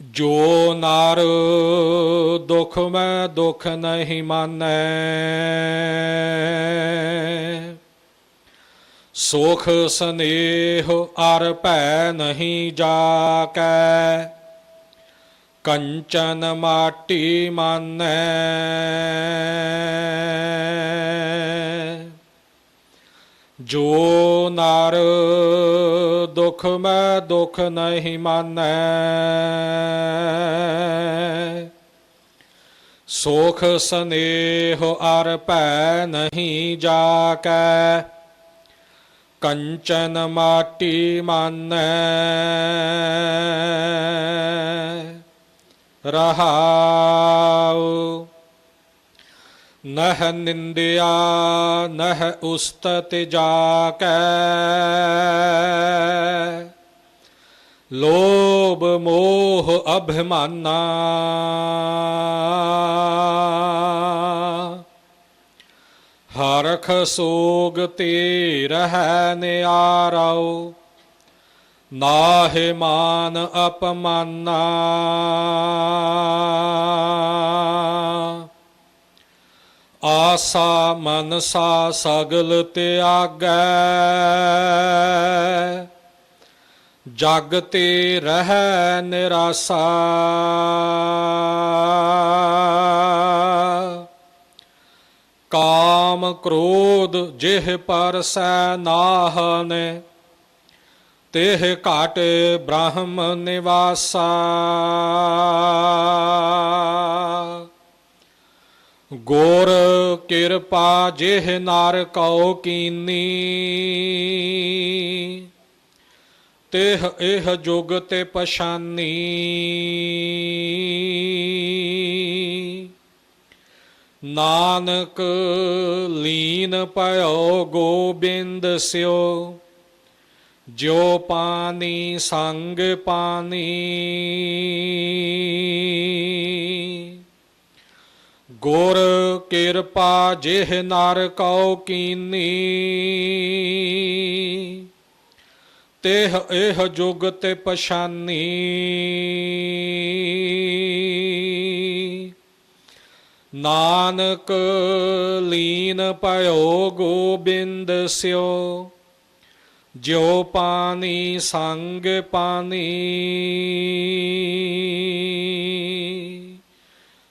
जो नार दुख में दुख नहीं माने सुख स्नेह अर पै नहीं जाके कंचन माटी माने ਜੋ ਨਰ ਦੁਖ ਮੈਂ ਦੁਖ ਨਹੀਂ ਮਾਨੈ ਸੁਖ ਸਨੇਹ ਅਰ ਭੈ ਨਹੀਂ ਜਾਕੈ ਕੰਚਨ ਮਾਟੀ ਮਾਨੈ ਰਹਾਉ ਨਹ ਨਿੰਦਿਆ, ਨਹ ਉਸਤਤ ਜਾਕੈ। ਲੋਭ ਮੋਹ ਅਭਿਮਾਨਾ। ਹਰਖ ਸੋਗ ਤੇ ਰਹਿ ਨਿਆਰਉ, ਨਾਹਿ ਮਾਨ ਅਪਮਾਨਾ। ਆਸਾ ਮਨਸਾ ਸਗਲ ਤਿਆਗੈ। ਜਗ ਤੇ ਰਹਿ ਨਿਰਾਸਾ। ਕਾਮ ਕ੍ਰੋਧ ਜਿਹ ਪਰਸੈ ਨਾਹਨ, ਤਿਹ ਘਾਟ ਬ੍ਰਹਮ ਨਿਵਾਸਾ। ਗੁਰ ਕਿਰਪਾ ਜਿਹ ਨਰ ਕਉ ਕੀਨੀ। ਤੇਹ ਇਹ ਜੁਗ ਤੇ ਪਛਾਨੀ। ਨਾਨਕ ਲੀਨ ਭਇਓ ਗੋਬਿੰਦ ਸਿਓ। ਜੋ ਪਾਨੀ ਸੰਗ ਪਾਨੀ ਗੁਰ ਕਿਰਪਾ ਜਿਹ ਨਰ ਕਉ ਕੀਨੀ। ਤਿਹ ਇਹ ਜੁਗ ਤੇ ਪਛਾਨੀ। ਨਾਨਕ ਲੀਨ ਭਇਓ ਗੋਬਿੰਦ ਸਿਓ। ਜਿਉ ਪਾਣੀ ਸੰਗ ਪਾਣੀ।